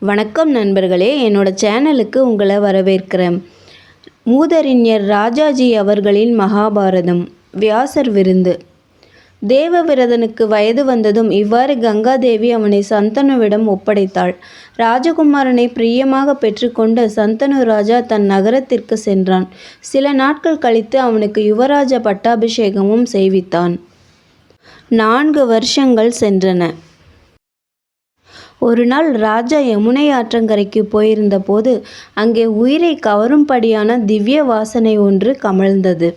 வணக்கம் நண்பர்களே என்னோட சேனலுக்கு உங்களை வரவேற்கிறேன். மூதறிஞர் ராஜாஜி அவர்களின் மகாபாரதம் வியாசர் விருந்து. தேவவிரதனுக்கு வயது வந்ததும் இவ்வாறு கங்காதேவி அவனை சந்தனுவிடம் ஒப்படைத்தாள். ராஜகுமாரனை பிரியமாக பெற்றுக்கொண்டு சந்தனு ராஜா தன் நகரத்திற்கு சென்றான். சில நாட்கள் கழித்து அவனுக்கு யுவராஜ பட்டாபிஷேகமும் செய்வித்தான். நான்கு வருஷங்கள் சென்றன. ஒரு நாள் ராஜா யமுனை ஆற்றங்கரைக்கு போயிருந்தபோது அங்கே உயிரை கவரும்படியான திவ்ய வாசனை ஒன்று கமழ்ந்தது.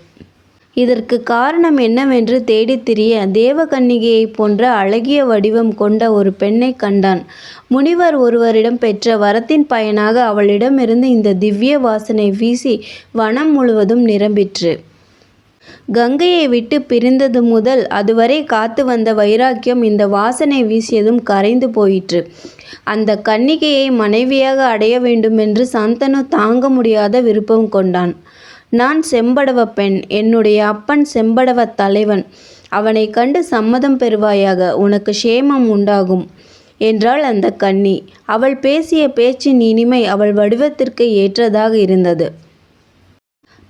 இதற்கு காரணம் என்னவென்று தேடித் திரிய தேவகன்னிகையைப் போன்ற அழகிய வடிவம் கொண்ட ஒரு பெண்ணை கண்டான். முனிவர் ஒருவரிடம் பெற்ற வரத்தின் பயனாக அவளிடமிருந்து இந்த திவ்ய வாசனை வீசி வனம் முழுவதும் நிரம்பிற்று. கங்கையை விட்டு பிரிந்தது முதல் அதுவரை காத்து வந்த வைராக்கியம் இந்த வாசனை வீசியதும் கரைந்து போயிற்று. அந்த கன்னிகையை மனைவியாக அடைய வேண்டுமென்று சந்தனு தாங்க முடியாத விருப்பம் கொண்டான். நான் செம்படவ பெண் என்னுடைய அப்பன் செம்படவ தலைவன். அவனை கண்டு சம்மதம் பெறுவாயாக உனக்கு சேமம் உண்டாகும் என்றாள் அந்த கன்னி. அவள் பேசிய பேச்சின் இனிமை அவள் வடிவத்திற்கு ஏற்றதாக இருந்தது.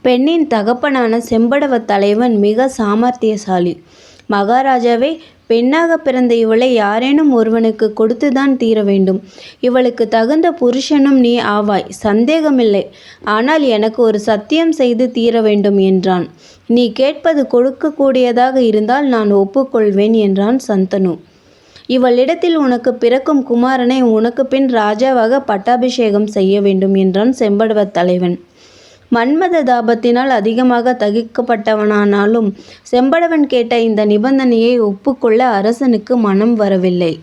பெண்ணின் தகப்பனான செம்படவ தலைவன் மிக சாமர்த்தியசாலி. மகாராஜாவே பெண்ணாக பிறந்த இவளை யாரேனும் ஒருவனுக்கு கொடுத்துதான் தீர வேண்டும். இவளுக்கு தகுந்த புருஷனும் நீ ஆவாய் சந்தேகமில்லை. ஆனால் எனக்கு ஒரு சத்தியம் செய்து தீர வேண்டும் என்றான். நீ கேட்பது கொடுக்கக்கூடியதாக இருந்தால் நான் ஒப்புக்கொள்வேன் என்றான் சந்தனு. இவளிடத்தில் உனக்கு பிறக்கும் குமாரனை உனக்கு பின் ராஜாவாக பட்டாபிஷேகம் செய்ய வேண்டும் என்றான் செம்படவத் தலைவன். மன்மத தாபத்தினால் அதிகமாக தகிக்கப்பட்டவனானாலும் செம்படவன் கேட்ட இந்த நிபந்தனையை ஒப்புக்கொள்ள அரசனுக்கு மனம் வரவில்லை.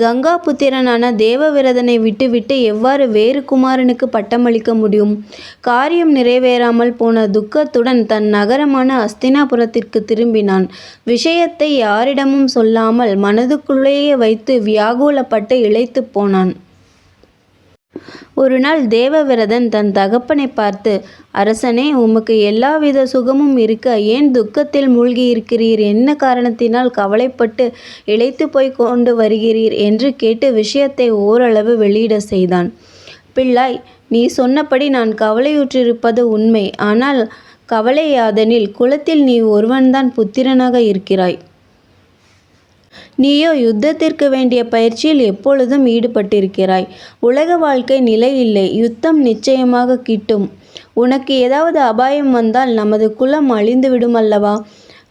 கங்கா புத்திரனான தேவவிரதனை விட்டுவிட்டு எவ்வாறு வேறு குமாரனுக்கு பட்டமளிக்க முடியும்? காரியம் நிறைவேறாமல் போன துக்கத்துடன் தன் நகரமான அஸ்தினாபுரத்திற்கு திரும்பினான். விஷயத்தை யாரிடமும் சொல்லாமல் மனதுக்குள்ளேயே வைத்து வியாகுலப்பட்டு இழைத்து போனான். ஒரு நாள் தேவவிரதன் தன் தகப்பனை பார்த்து அரசனே உமக்கு எல்லாவித சுகமும் இருக்க. ஏன் துக்கத்தில் மூழ்கி இருக்கிறீர் என்ன காரணத்தினால் கவலைப்பட்டு இழைத்து போய் கொண்டு வருகிறீர்? என்று கேட்டு விஷயத்தை ஓரளவு வெளியிட செய்தான். பிள்ளாய் நீ சொன்னபடி நான் கவலையுற்றிருப்பது உண்மை. ஆனால் கவலையாதனில் குலத்தில் நீ ஒருவன்தான் புத்திரனாக இருக்கிறாய். நீயோ யுத்தத்திற்கு வேண்டிய பயிற்சியில் எப்பொழுதும் ஈடுபட்டிருக்கிறாய். உலக வாழ்க்கை நிலையில்லை யுத்தம் நிச்சயமாக கிட்டும். உனக்கு ஏதாவது அபாயம் வந்தால் நமது குலம் அழிந்துவிடும் அல்லவா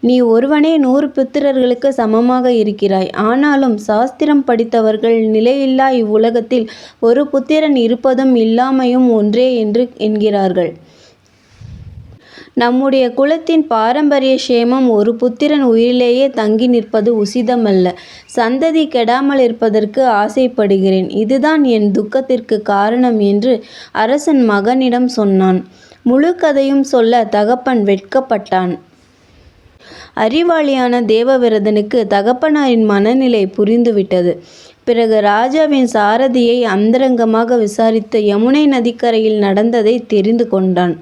நீ ஒருவனே நூறு புத்திரர்களுக்கு சமமாக இருக்கிறாய். ஆனாலும் சாஸ்திரம் படித்தவர்கள் நிலையில்லா இவ்வுலகத்தில் ஒரு புத்திரன் இருப்பதும் இல்லாமையும் ஒன்றே என்று என்கிறார்கள். நம்முடைய குலத்தின் பாரம்பரிய சேமம் ஒரு புத்திரன் உயிரிலேயே தங்கி நிற்பது உசிதமல்ல. சந்ததி கெடாமல் இருப்பதற்கு ஆசைப்படுகிறேன். இதுதான் என் துக்கத்திற்கு காரணம் என்று அரசன் மகனிடம் சொன்னான். முழு கதையும் சொல்ல தகப்பன் வெட்கப்பட்டான். அறிவாளியான தேவவிரதனுக்கு தகப்பனாரின் மனநிலை புரிந்துவிட்டது. பிறகு ராஜாவின் சாரதியை அந்தரங்கமாக விசாரித்து யமுனை நதிக்கரையில் நடந்ததை தெரிந்து கொண்டான்.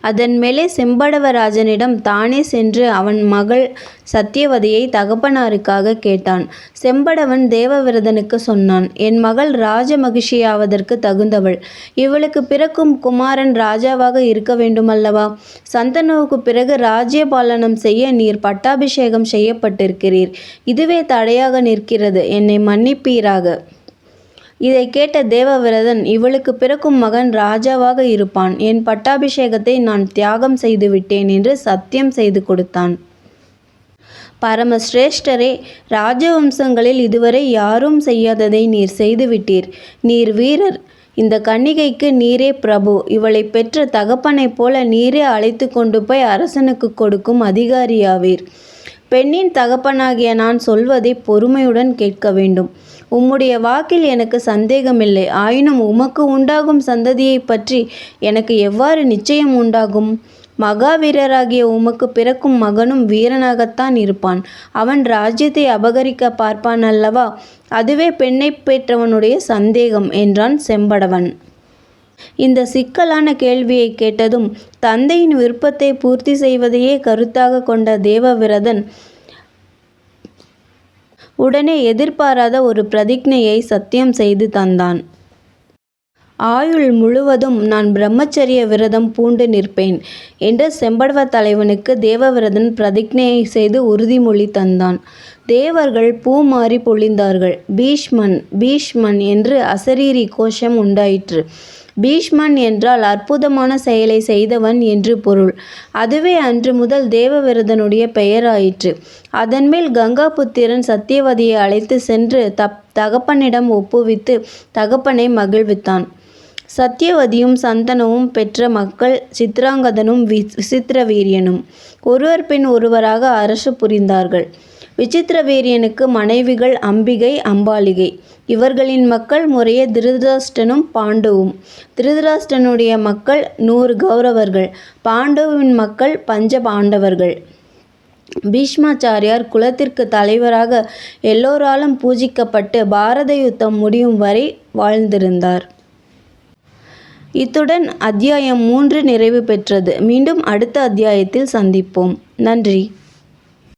அதன் மேலே செம்படவராஜனிடம் தானே சென்று அவன் மகள் சத்தியவதியை தகப்பனாருக்காக கேட்டான். செம்படவன் தேவவிரதனுக்கு சொன்னான் என் மகள் ராஜ மகிழ்ச்சியாவதற்கு தகுந்தவள். இவளுக்கு பிறக்கும் குமாரன் ராஜாவாக இருக்க வேண்டுமல்லவா? சந்தனுவுக்கு பிறகு ராஜ்ய பாலனம் செய்ய நீர் பட்டாபிஷேகம் செய்யப்பட்டிருக்கிறீர். இதுவே தடையாக நிற்கிறது. என்னை மன்னிப்பீராக. இதை கேட்ட தேவவிரதன் இவளுக்கு பிறக்கும் மகன் ராஜாவாக இருப்பான். என் பட்டாபிஷேகத்தை நான் தியாகம் செய்து விட்டேன் என்று சத்தியம் செய்து கொடுத்தான். பரமசிரேஷ்டரே ராஜவம்சங்களில் இதுவரை யாரும் செய்யாததை நீர் செய்துவிட்டீர். நீர் வீரர். இந்த கன்னிகைக்கு நீரே பிரபு. இவளை பெற்ற தகப்பனைப் போல நீரே அழைத்து கொண்டு போய் அரசனுக்கு கொடுக்கும் அதிகாரியாவீர். பெண்ணின் தகப்பனாகிய நான் சொல்வதை பொறுமையுடன் கேட்க வேண்டும். உம்முடைய வாக்கில் எனக்கு சந்தேகமில்லை. ஆயினும் உமக்கு உண்டாகும் சந்ததியை பற்றி எனக்கு எவ்வாறு நிச்சயம் உண்டாகும்? மகாவீரராகிய உமக்கு பிறக்கும் மகனும் வீரனாகத்தான் இருப்பான். அவன் ராஜ்யத்தை அபகரிக்க பார்ப்பான் அல்லவா? அதுவே பெண்ணை பெற்றவனுடைய சந்தேகம் என்றான் செம்படவன். இந்த சிக்கலான கேள்வியை கேட்டதும் தந்தையின் விருப்பத்தை பூர்த்தி செய்வதையே கருத்தாக கொண்ட தேவவிரதன் உடனே எதிர்பாராத ஒரு பிரதிஜையை சத்தியம் செய்து தந்தான். ஆயுள் முழுவதும் நான் பிரம்மச்சரிய விரதம் பூண்டு நிற்பேன் என்று செம்படவ தலைவனுக்கு தேவவிரதன் பிரதிஜையை செய்து உறுதிமொழி தந்தான். தேவர்கள் பூமாறி பொழிந்தார்கள். பீஷ்மன் பீஷ்மன் என்று அசரீரி கோஷம் உண்டாயிற்று. பீஷ்மன் என்றால் அற்புதமான செயலை செய்தவன் என்று பொருள். அதுவே அன்று முதல் தேவவிரதனுடைய பெயராயிற்று. அதன்மேல் கங்காபுத்திரன் சத்தியவதியை அழைத்து சென்று தப் தகப்பனிடம் ஒப்புவித்து தகப்பனை மகிழ்வித்தான். சத்தியவதியும் சந்தனவும் பெற்ற மக்கள் சித்ராங்கதனும் விசித்திரவீரியனும். ஒருவர் பின் ஒருவராக அரசு புரிந்தார்கள். விசித்திரவீரியனுக்கு மனைவிகள் அம்பிகை அம்பாலிகை இவர்களின் மக்கள் முறையே திருதராஷ்டனும் பாண்டுவும். திருதராஷ்டனுடைய மக்கள் நூறு கௌரவர்கள். பாண்டுவின் மக்கள் பஞ்ச பாண்டவர்கள். பீஷ்மாச்சாரியார் குலத்திற்கு தலைவராக எல்லோராலும் பூஜிக்கப்பட்டு பாரத யுத்தம் முடியும் வரை வாழ்ந்திருந்தார். இத்துடன் அத்தியாயம் மூன்று நிறைவு பெற்றது. மீண்டும் அடுத்த அத்தியாயத்தில் சந்திப்போம். நன்றி.